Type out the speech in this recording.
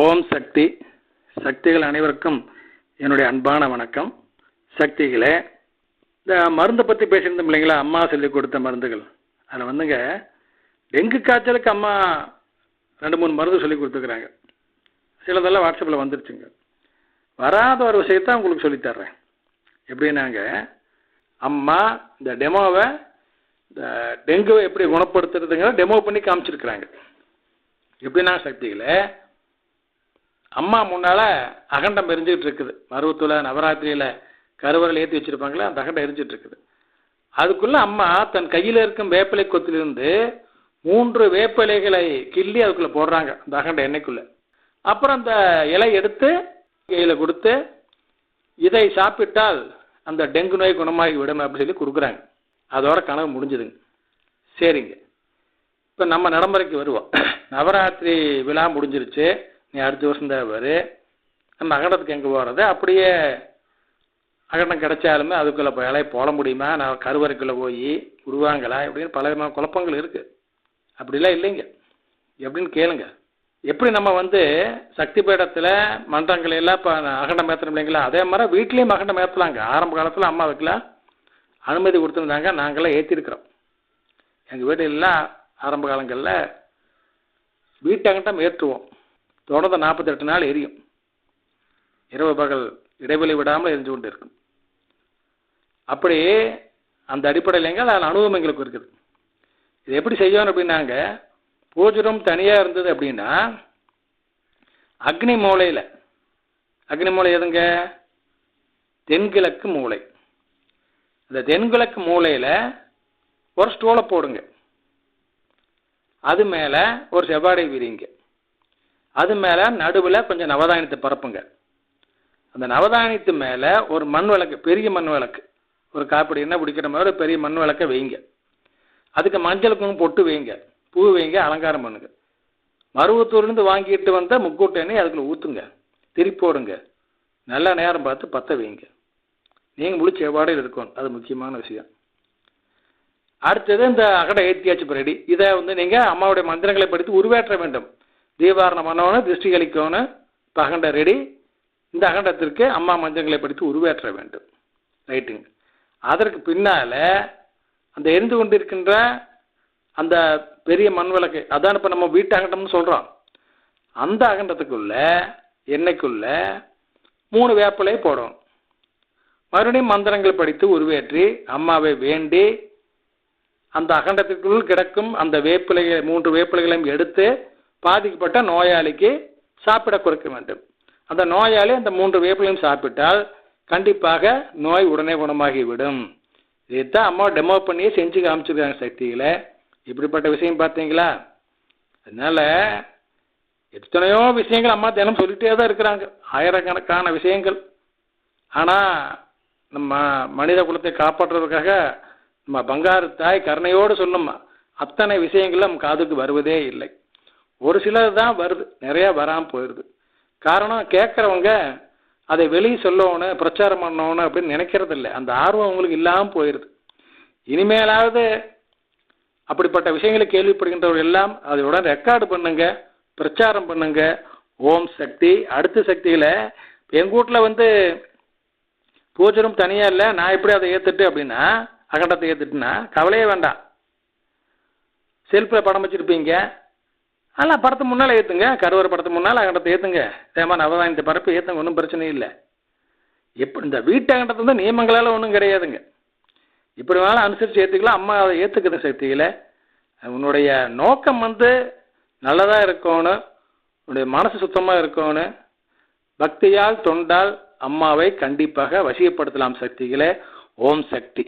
ஓம் சக்தி. சக்திகள் அனைவருக்கும் என்னுடைய அன்பான வணக்கம். சக்திகளே இந்த மருந்தை பற்றி பேசியிருந்தோம் இல்லைங்களா? அம்மா சொல்லி கொடுத்த மருந்துகள். அதில் வந்துங்க டெங்கு காய்ச்சலுக்கு அம்மா ரெண்டு மூணு மருந்து சொல்லி கொடுத்துருக்குறாங்க. சிலதெல்லாம் வாட்ஸ்அப்பில் வந்துருச்சுங்க. வராத ஒரு விஷயத்த உங்களுக்கு சொல்லித் தர்றேன். எப்படின்னாங்க அம்மா இந்த டெமோவை இந்த டெங்குவை எப்படி குணப்படுத்துறதுங்கிற டெமோ பண்ணி காமிச்சிருக்கிறாங்க. எப்படின்னா சக்திகளை அம்மா முன்னால் அகண்டம் எரிஞ்சிட்டு இருக்குது. மருவத்தில் நவராத்திரியில் கருவறையில் ஏற்றி வச்சுருப்பாங்களே அந்த அகண்டம் எரிஞ்சிட்டு இருக்குது. அதுக்குள்ளே அம்மா தன் கையில் இருக்கும் வேப்பிலை கொத்திலிருந்து மூன்று வேப்பிலைகளை கிள்ளி அதுக்குள்ளே போடுறாங்க அந்த அகண்ட எண்ணெய்க்குள்ளே. அப்புறம் அந்த இலை எடுத்து கையில் கொடுத்து இதை சாப்பிட்டால் அந்த டெங்கு நோய் குணமாகி விடும் அப்படின்னு சொல்லி கொடுக்குறாங்க. அதோட கனவு முடிஞ்சுதுங்க. சரிங்க. இப்போ நம்ம நடைமுறைக்கு வருவோம். நவராத்திரி விழா முடிஞ்சிருச்சு. நீ அடுத்த வருஷம் தான் நம்ம அகடத்துக்கு எங்கே போகிறது அப்படியே அகண்டம் கிடைச்சாலுமே அதுக்குள்ளே போய் வேலையை போட முடியுமா? நான் கருவறைக்குள்ளே போய் விடுவாங்களா இப்படின்னு பல விதமான குழப்பங்கள் இருக்குது அப்படிலாம் இல்லைங்க. எப்படின்னு கேளுங்க. எப்படி நம்ம வந்து சக்தி பீடத்தில் மன்றங்கள் எல்லாம் இப்போ அகண்டம் ஏற்றணும் இல்லைங்களா? அதே மாதிரி வீட்லேயும் அகண்டம் ஏற்றலாங்க ஆரம்ப காலத்தில் அம்மாவுக்குலாம் அனுமதி கொடுத்துருந்தாங்க. நாங்களாம் ஏற்றிருக்கிறோம் எங்கள் வீட்டிலலாம் ஆரம்ப காலங்களில் வீட்டங்கட்டம் ஏற்றுவோம். தொடர்ந்து நாற்பத்தெட்டு நாள் எரியும். இரவு பகல் இடைவெளி விடாமல் எரிஞ்சு கொண்டு இருக்கும். அப்படி அந்த அடிப்படையிலங்க அதில் அனுபவம் எங்களுக்கு இருக்குது. இது எப்படி செய்யணும் அப்படின்னாங்க பூஜரம் தனியாக இருந்தது அப்படின்னா அக்னி மூலையில் அக்னி மூலை எதுங்க? தென்கிழக்கு மூலை. அந்த தென்கிழக்கு மூலையில் ஒரு ஸ்டூலை போடுங்க. அது மேலே ஒரு செவ்வாடை விரிங்க அது மேலே நடுவில் கொஞ்சம் நவதானியத்தை பரப்புங்க. அந்த நவதானியத்து மேலே ஒரு மண் விளக்கு பெரிய மண் விளக்கு. ஒரு காப்பிடி என்ன பிடிக்கிற மாதிரி ஒரு பெரிய மண் விளக்கை வைங்க. அதுக்கு மஞ்சள் குங்குமம் பொட்டு வைங்க. பூ வைங்க அலங்காரம் பண்ணுங்க. மருவத்தூர்லேருந்து வாங்கிட்டு வந்த முக்கூட்டு எண்ணெய் அதுக்குள்ள ஊற்றுங்க திருப்போடுங்க நல்ல நேரம் பார்த்து பற்ற வைங்க. நீங்கள் முழு செவ்வாடையில் இருக்கணும். அது முக்கியமான விஷயம். அடுத்தது இந்த அகடை ஏற்றியாச்சு ரெடி இதை வந்து நீங்கள் அம்மாவுடைய மந்திரங்களை படித்து உருவேற்ற வேண்டும். தீபாரணம் பண்ணணும் திருஷ்டி கழிக்கவன இப்போ ரெடி. இந்த அகண்டத்திற்கு அம்மா மஞ்சங்களை படித்து உருவேற்ற வேண்டும். ரைட்டுங்க. அதற்கு பின்னால் அந்த எரிந்து கொண்டிருக்கின்ற அந்த பெரிய மண் விளக்கு அதான் இப்போ நம்ம வீட்டு அகண்டம்னு சொல்கிறோம் அந்த அகண்டத்துக்குள்ள எண்ணெய்க்குள்ள மூணு வேப்பிலை போடும் மறுபடியும் மந்திரங்கள் படித்து உருவேற்றி அம்மாவை வேண்டி அந்த அகண்டத்திற்குள் கிடக்கும் அந்த வேப்பிலையை மூன்று வேப்பிலைகளையும் எடுத்து பாதிக்கப்பட்ட நோயாளிக்கு சாப்பிட கொடுக்க வேண்டும். அந்த நோயாளி அந்த மூன்று வேப்பிலையும் சாப்பிட்டால் கண்டிப்பாக நோய் உடனே குணமாகிவிடும். இதைத்தான் அம்மா டெமோ பண்ணி செஞ்சு காமிச்சிருக்காங்க சக்திகளை இப்படிப்பட்ட விஷயம் பார்த்தீங்களா? அதனால எத்தனையோ விஷயங்கள் அம்மா தினம் சொல்லிகிட்டே தான் இருக்கிறாங்க. ஆயிரக்கணக்கான விஷயங்கள். ஆனால் நம்ம மனித குலத்தை காப்பாற்றுறதுக்காக நம்ம பங்காரு தாய் கருணையோடு சொல்லும்மா அத்தனை விஷயங்கள் நம்ம காதுக்கு வருவதே இல்லை. ஒரு சிலர் தான் வருது நிறையா வராமல் போயிடுது காரணம் கேட்குறவங்க அதை வெளியே சொல்லணும் பிரச்சாரம் பண்ணணும் அப்படின்னு நினைக்கிறது இல்லை அந்த ஆர்வம் அவங்களுக்கு இல்லாமல் போயிடுது இனிமேலாவது அப்படிப்பட்ட விஷயங்களை கேள்விப்படுகின்றவர்கள் எல்லாம் அதோட ரெக்கார்டு பண்ணுங்க பிரச்சாரம் பண்ணுங்க. ஓம் சக்தி. அடுத்த சக்தியில் எங்கள் வீட்டில் வந்து பூஜரும் தனியாக இல்லை நான் எப்படி அதை ஏற்றுட்டு அப்படின்னா அகண்டத்தை ஏற்றுட்டுனா கவலையே வேண்டாம். செல்ஃபில் படம் வச்சுருப்பீங்க. அதெல்லாம் படத்து முன்னால் ஏற்றுங்க கருவறை படத்து முன்னால் அகண்டத்தை ஏற்றுங்க தேமா நவதானியத்தை பரப்பு ஏற்றுங்க ஒன்றும் பிரச்சனை இல்லை. எப்படி இந்த வீட்டு அகண்டத்தை வந்து நியமங்களால் ஒன்றும் கிடையாதுங்க. இப்படி வேணாலும் அனுசரித்து ஏற்றுக்கலாம் அம்மா அதை ஏற்றுக்குது சக்தியில். உன்னுடைய நோக்கம் வந்து நல்லதாக இருக்கணும் உன்னுடைய மனசு சுத்தமாக இருக்கணும். பக்தியால் தொண்டால் அம்மாவை கண்டிப்பாக வசியப்படுத்தலாம் சக்திகளை. ஓம் சக்தி.